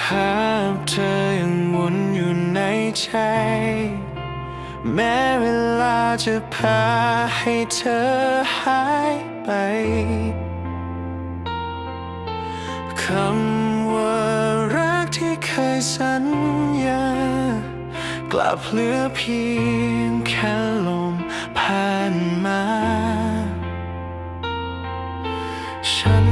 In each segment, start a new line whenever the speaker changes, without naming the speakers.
ภาพเธอยังวนอยู่ในใจ แม้เวลาจะพาให้เธอหายไปคำว่ารักที่เคยสัญญา กลับเหลือเพียงแค่ลมผ่านมา ฉัน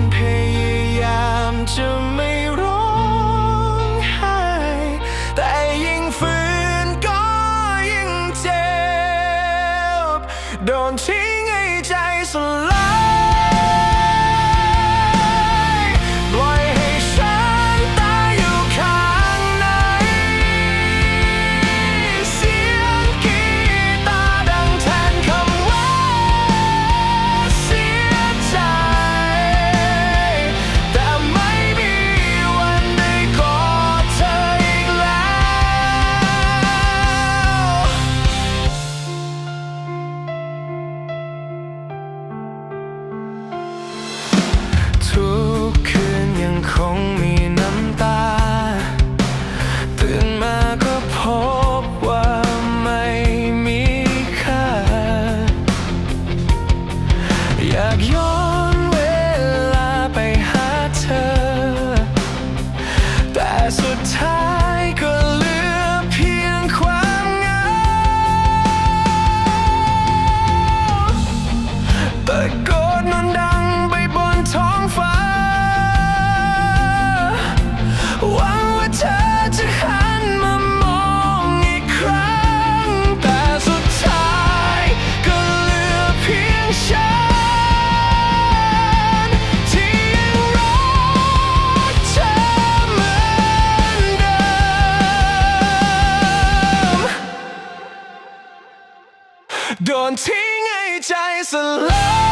โดนทิ้ากย้อนเวลาไปหาเธอ แต่สุดท้าย โดนทิ้งให้ใจสลาย